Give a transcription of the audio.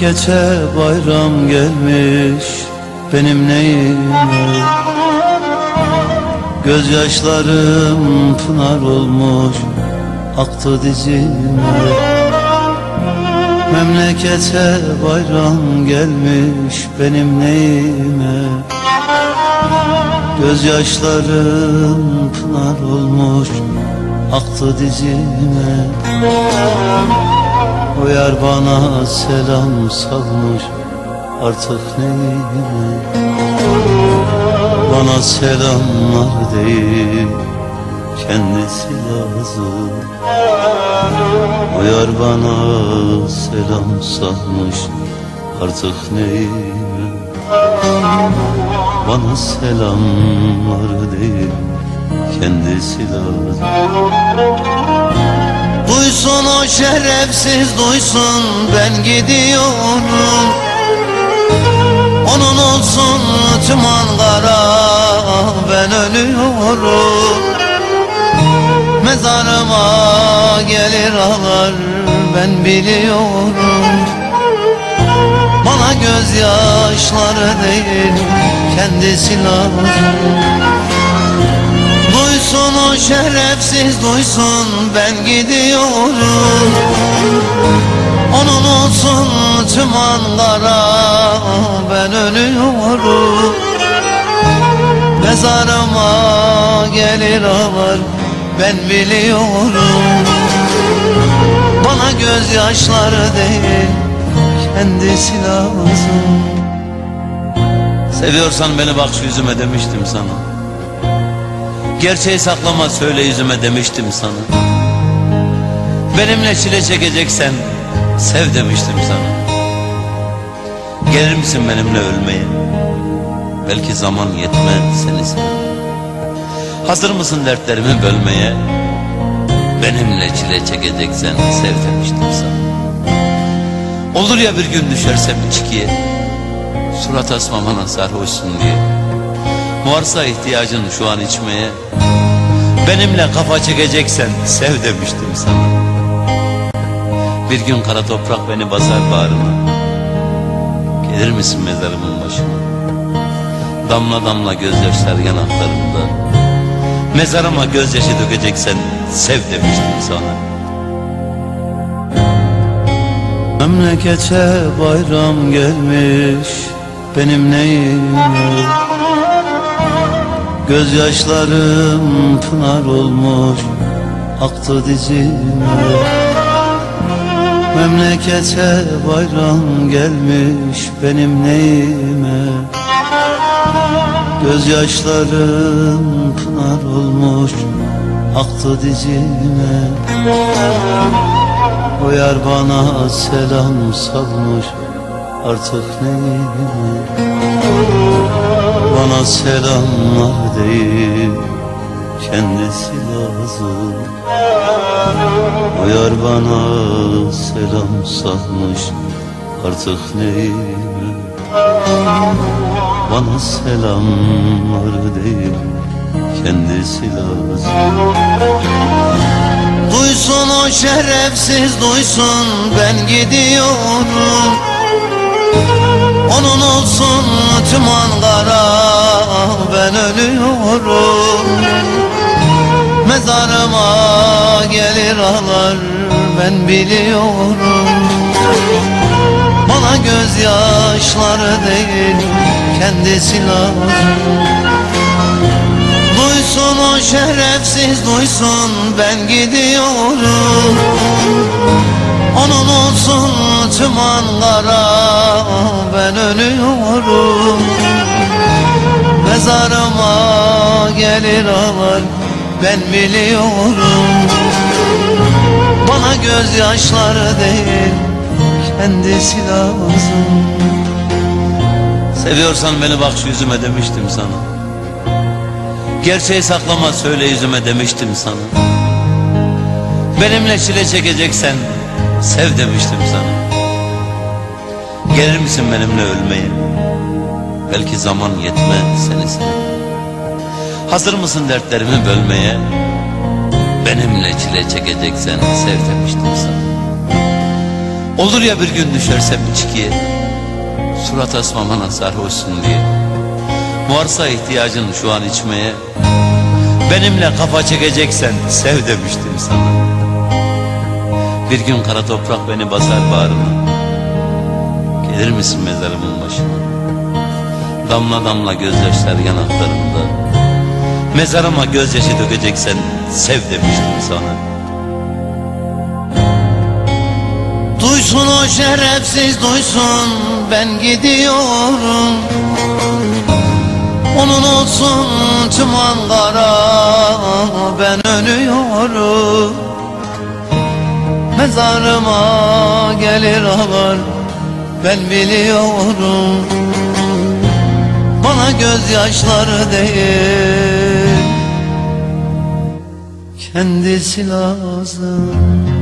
Memlekete bayram gelmiş benim neyime Gözyaşlarım pınar olmuş aktı dizime. Memlekete bayram gelmiş benim neyime? Gözyaşlarım pınar olmuş aktı dizime O yar bana selam salmış artık neyime Bana selamlar değil kendisi lazım. O yar bana selam salmış artık neyime Bana selamlar değil kendisi lazım Duysun o şerefsiz duysun ben gidiyorum. Onun olsun tüm Ankara ben ölüyorum. Mezarıma gelir ağlar ben biliyorum. Bana gözyaşları değil kendisi lazım o şerefsiz duysun ben gidiyorum. Onun olsun tüm Ankara ben ölüyorum. Mezarıma gelir ağlar ben biliyorum. Bana gözyaşları değil kendisi lazım Seviyorsan beni bak şu yüzüme demiştim sana Gerçeği saklama söyle yüzüme demiştim sana. Benimle çile çekeceksen sev demiştim sana. Gelir misin benimle ölmeye? Belki zaman yetmez seni sevmeye. Hazır mısın dertlerimi bölmeye? Benimle çile çekeceksen sev demiştim sana. Olur ya bir gün düşersem içkiye Surat asmamana sarhoşsun diye Varsa ihtiyacın şu an içmeye. Benimle kafa çekeceksen sev demiştim sana. Bir gün kara toprak beni basar bağrına Gelir misin mezarımın başına? Damla damla gözyaşlar yanaklarımda Mezarıma gözyaşı dökeceksen sev demiştim sana. Memlekete bayram gelmiş benim neyime Gözyaşlarım pınar olmuş aktı dizime Memlekete bayram gelmiş benim neyime? Gözyaşlarım pınar olmuş aktı dizime. O yar bana selam salmış artık neyime? Bana selamlar değil kendisi lazım. O yar bana selam salmış artık neyime Bana selamlar değil kendisi lazım. Duysun o şerefsiz duysun ben gidiyorum Onun olsun tüm Ankara ben ölüyorum. Mezarıma gelir ağlar ben biliyorum. Bana gözyaşları değil kendisi lazım Duysun o şerefsiz duysun ben gidiyorum Onun olsun tüm Ankara ben ölüyorum. Mezarıma gelir ağlar ben biliyorum. Bana gözyaşları değil kendisi lazım. Seviyorsan beni bak şu yüzüme demiştim sana. Gerçeği saklama söyle yüzüme demiştim sana. Benimle çile çekeceksen sev demiştim sana. Gelir misin benimle ölmeye? Belki zaman yetmez sevmeye Hazır mısın dertlerimi bölmeye? Benimle çile çekeceksen sev demiştim sana. Olur ya bir gün düşersem içkiye Surat asmamana sarhoşsun diye. Varsa ihtiyacın şu an içmeye Benimle kafa çekeceksen sev demiştim sana Bir gün kara toprak beni basar bağrına Gelir misin mezarımın başına? Damla damla gözyaşlar yanaklarımda. Mezarıma gözyaşı dökeceksen sev demiştim sana. Duysun o şerefsiz duysun ben gidiyorum. Onun olsun tüm Ankara ben ölüyorum Mezarıma gelir ağlar. Ben biliyorum Bana gözyaşları değil. Kendisi lazım